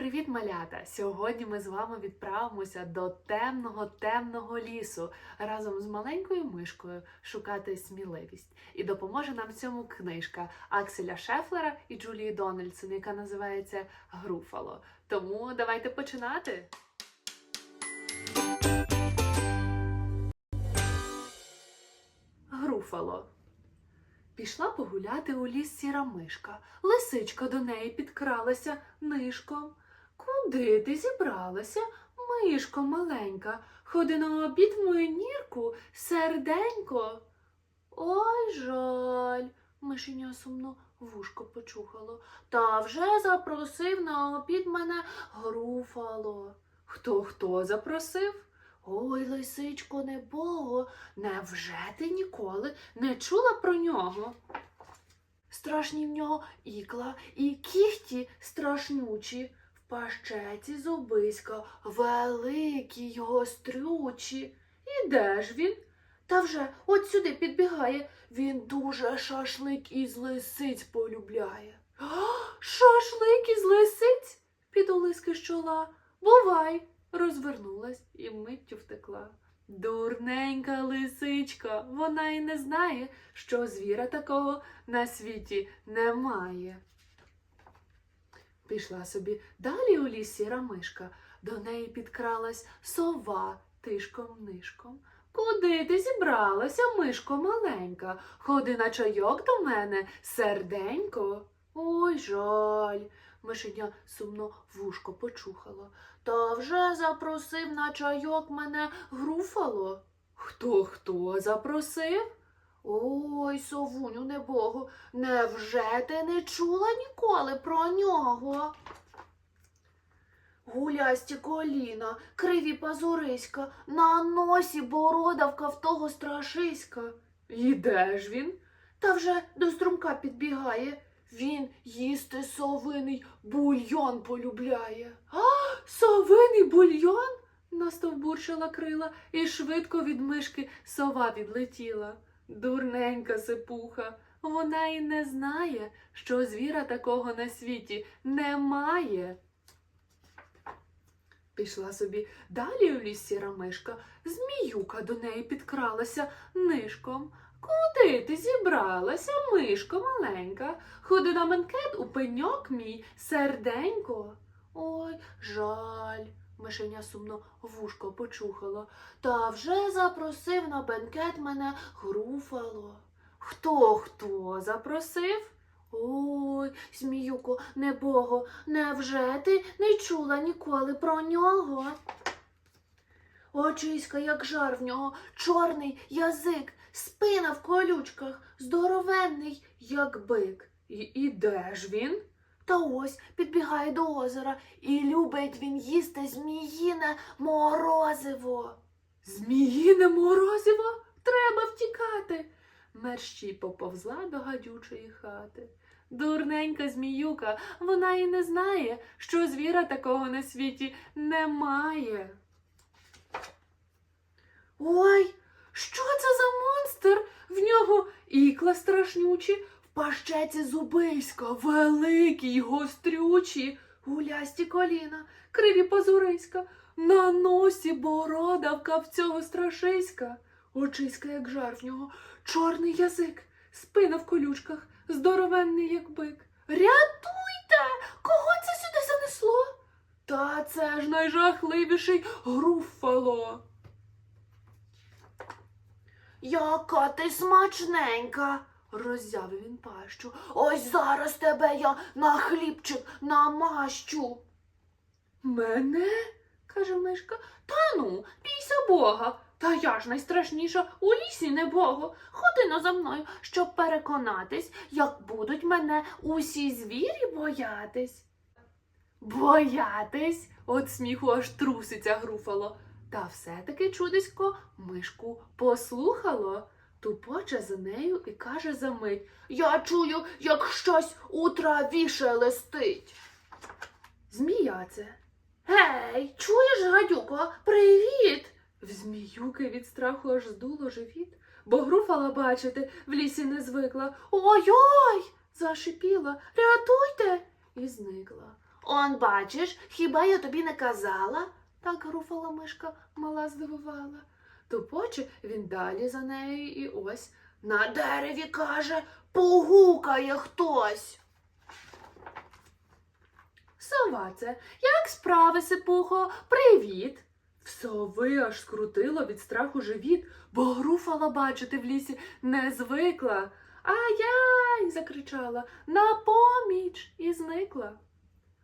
Привіт, малята! Сьогодні ми з вами відправимося до темного темного лісу разом з маленькою мишкою шукати сміливість. І допоможе нам цьому книжка Акселя Шефлера і Джулії Дональдсон, яка називається Груфало. Тому давайте починати. Груфало. Пішла погуляти у ліс сіра мишка. Лисичка до неї підкралася нишком. Куди ти зібралася, мишко маленька? Ходи на обід мою нірку, серденько. Ой, жаль, мишеня сумно вушко почухало. Та вже запросив на обід мене груфало. Хто хто запросив? Ой, лисичко небого, невже ти ніколи не чула про нього? Страшні в нього ікла і кіхті страшнючі, пащеці зубиська великі й гострючі. І де ж він? Та вже от сюди підбігає. Він дуже шашлик із лисиць полюбляє. Шашлик із лисиць? Підолиски з чола. Бувай! розвернулась і миттю втекла. Дурненька лисичка, вона й не знає, що звіра такого на світі немає. Пішла собі далі у ліс сіра мишка, до неї підкралась сова тишком-нишком. Куди ти зібралася, мишко маленька? Ходи на чайок до мене, серденько. Ой, жаль. Мишеня сумно вушко почухало. Та вже запросив на чайок мене груфало. Хто хто запросив? Ой, совуню небогу, невже ти не чула ніколи про нього? Гулясті коліна, криві пазуриська, на носі бородавка в того страшиська. І де ж він? Та вже до струмка підбігає. Він їсти совиний бульйон полюбляє. А, совиний бульйон? настовбурчила крила, і швидко від мишки сова відлетіла. Дурненька сипуха, вона й не знає, що звіра такого на світі немає. Пішла собі далі у ліс сіра мишка, зміюка до неї підкралася нишком. Куди ти зібралася, мишко маленька? Ходи на бенкет у пеньок мій, серденько. Ой, жаль, мишеня сумно вушко почухало. Та вже запросив на бенкет мене груфало. Хто хто запросив? Ой, Зміюко, небого, невже ти не чула ніколи про нього? Очиська, як жар в нього, чорний язик, спина в колючках, здоровенний, як бик. І, і де ж він? Та ось підбігає до озера, і любить він їсти зміїне морозиво. Зміїне морозиво? Треба втікати. Мерщій поповзла до гадючої хати. Дурненька зміюка, вона і не знає, що звіра такого на світі немає. Ой, що це за монстр? В нього ікла страшнючі, пащеці зубиська, великі й гострючі, гулясті коліна, криві пазуриська, на носі бородавка в цього страшиська, очиська, як жар в нього, чорний язик, спина в колючках, здоровенний, як бик. Рятуйте! Кого це сюди занесло? Та це ж найжахливіший груфало. Яка ти смачненька, роззявив він пащу. Ось зараз тебе я на хлібчик намащу. Мене? каже мишка. Та ну, бійся бога. Та я ж найстрашніша у лісі небого. Ходи но за мною, щоб переконатись, як будуть мене усі звірі боятись. Боятись? От сміху аж труситься груфало. Та все-таки чудисько мишку послухало, тупоче за нею і каже за мить Я чую, як щось у траві шелестить. Змія це. Гей, чуєш, гадюко, привіт. В зміюки від страху аж здуло живіт, бо груфала, бачите, в лісі не звикла. Ой-ой! зашипіла. Рятуйте! І зникла. Он бачиш, хіба я тобі не казала? Так груфала мишка, мала здивувала. Тупоче він далі за нею і ось на дереві каже, погукає хтось. Сова це, як справи, сипухо? Привіт. Сови аж скрутило від страху живіт, бо груфала бачити в лісі не звикла. Ай-яй, закричала, на поміч і зникла.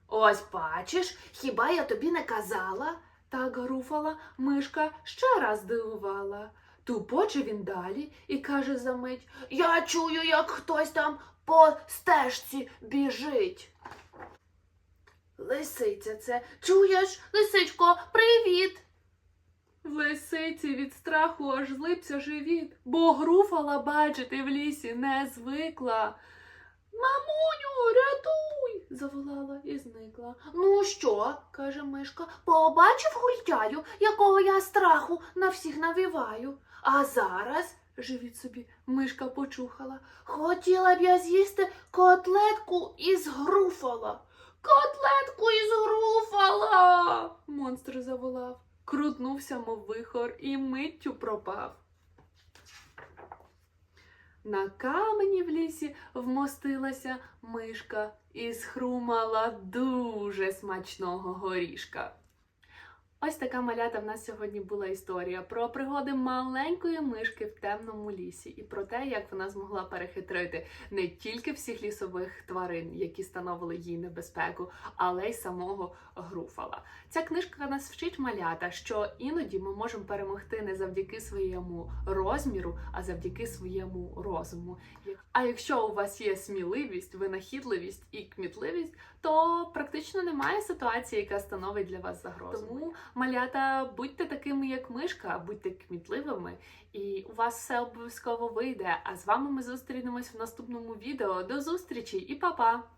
Ось бачиш, хіба я тобі не казала? Так груфала, мишка ще раз дивувала. Тупоче він далі і каже за мить Я чую, як хтось там по стежці біжить. Лисиця це, чуєш, лисичко, привіт. В лисиці від страху аж злипся живіт, бо груфала бачити в лісі не звикла. Мамуню, рятуй. заволала і зникла. Ну що? каже мишка, побачив гультяю, якого я страху на всіх навіваю. А зараз, живіт собі, мишка почухала, хотіла б я з'їсти котлетку із груфала. Котлетку із груфала. Монстр заволав, крутнувся, мов вихор, і миттю пропав. На камені в лісі вмостилася мишка і схрумала дуже смачного горішка. Ось така малята в нас сьогодні була історія про пригоди маленької мишки в темному лісі і про те, як вона змогла перехитрити не тільки всіх лісових тварин, які становили їй небезпеку, але й самого груфала. Ця книжка нас вчить малята, що іноді ми можемо перемогти не завдяки своєму розміру, а завдяки своєму розуму. А якщо у вас є сміливість, винахідливість і кмітливість, то практично немає ситуації, яка становить для вас загрозу. Тому, малята, будьте такими, як мишка, будьте кмітливими, і у вас все обов'язково вийде. А з вами ми зустрінемось в наступному відео. До зустрічі і па-па!